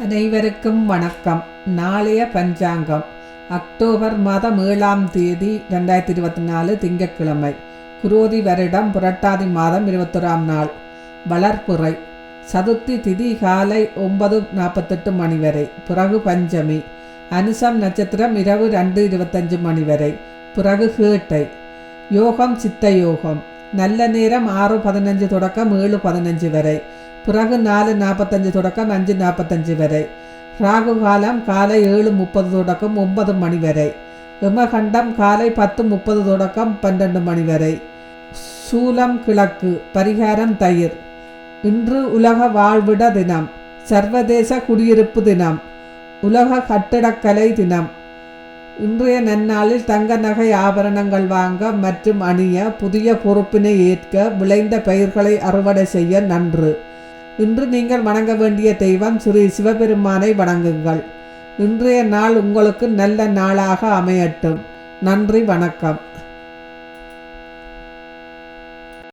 அனைவருக்கும் வணக்கம். நாளைய பஞ்சாங்கம். அக்டோபர் மாதம் ஏழாம் தேதி ரெண்டாயிரத்தி இருபத்தி நாலு திங்கட்கிழமை. குரோதி வருடம் புரட்டாதி மாதம் இருபத்தொராம் நாள். வளர்ப்புறை சதுர்த்தி திதி காலை ஒன்பது நாற்பத்தெட்டு மணி வரை. பிறகு பஞ்சமி. அனுசம் நட்சத்திரம் இரவு ரெண்டு இருபத்தஞ்சு மணி வரை. பிறகு கேட்டை. யோகம் சித்த யோகம். நல்ல நேரம் ஆறு பதினஞ்சு தொடக்கம் ஏழு பதினஞ்சு வரை. பிறகு நாலு நாற்பத்தஞ்சு தொடக்கம் அஞ்சு நாற்பத்தஞ்சு வரை. ராகு காலம் காலை ஏழு முப்பது தொடக்கம் ஒன்பது மணி வரை. யமகண்டம் காலை பத்து முப்பது தொடக்கம் பன்னெண்டு மணி வரை. சூலம் கிழக்கு பரிகாரம் தயிர். இன்று உலக வாழ்விட தினம். சர்வதேச குடியிருப்பு தினம். உலக கட்டிடக்கலை தினம். இன்றைய நன்னாளில் தங்க நகை ஆபரணங்கள் வாங்க மற்றும் அணிய புதிய பொறுப்பினை ஏற்க விளைந்த பயிர்களை அறுவடை செய்ய நன்று. இன்று நீங்கள் வணங்க வேண்டிய தெய்வம் ஸ்ரீ சிவபெருமானை வணங்குங்கள். இன்றைய நாள் உங்களுக்கு நல்ல நாளாக அமையட்டும். நன்றி வணக்கம்.